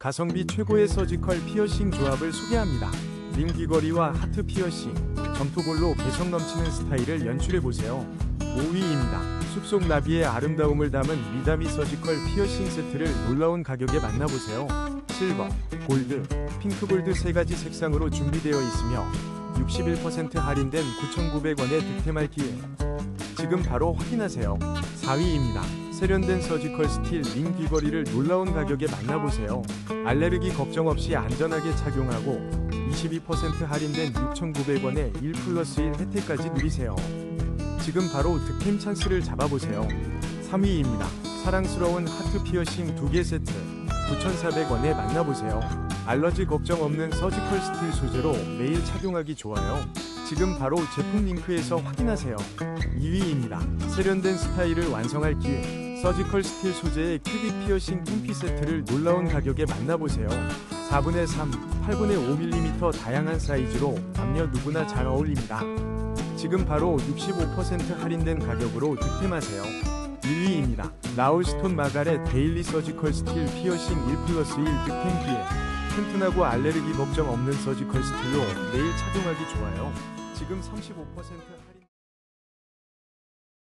가성비 최고의 서지컬 피어싱 조합을 소개합니다. 링 귀걸이와 하트 피어싱, 점토볼로 개성 넘치는 스타일을 연출해보세요. 5위입니다. 숲속 나비의 아름다움을 담은 미다미 서지컬 피어싱 세트를 놀라운 가격에 만나보세요. 실버, 골드, 핑크골드 세 가지 색상으로 준비되어 있으며 61% 할인된 9,900원의 득템할 기회. 지금 바로 확인하세요. 4위입니다. 세련된 서지컬 스틸 링 귀걸이를 놀라운 가격에 만나보세요. 알레르기 걱정 없이 안전하게 착용하고 22% 할인된 6,900원에 1 플러스 1 혜택까지 누리세요. 지금 바로 득템 찬스를 잡아보세요. 3위입니다. 사랑스러운 하트 피어싱 2개 세트 9,400원에 만나보세요. 알러지 걱정 없는 서지컬 스틸 소재로 매일 착용하기 좋아요. 지금 바로 제품 링크에서 확인하세요. 2위입니다. 세련된 스타일을 완성할 기회. 서지컬 스틸 소재의 큐빅 피어싱 통피 세트를 놀라운 가격에 만나보세요. 4분의 3, 8분의 5mm 다양한 사이즈로 남녀 누구나 잘 어울립니다. 지금 바로 65% 할인된 가격으로 득템하세요. 1위입니다. 라울스톤 마가렛 데일리 서지컬 스틸 피어싱 1 플러스 1 득템 기회. 튼튼하고 알레르기 걱정 없는 서지컬 스틸로 매일 착용하기 좋아요. 지금 35%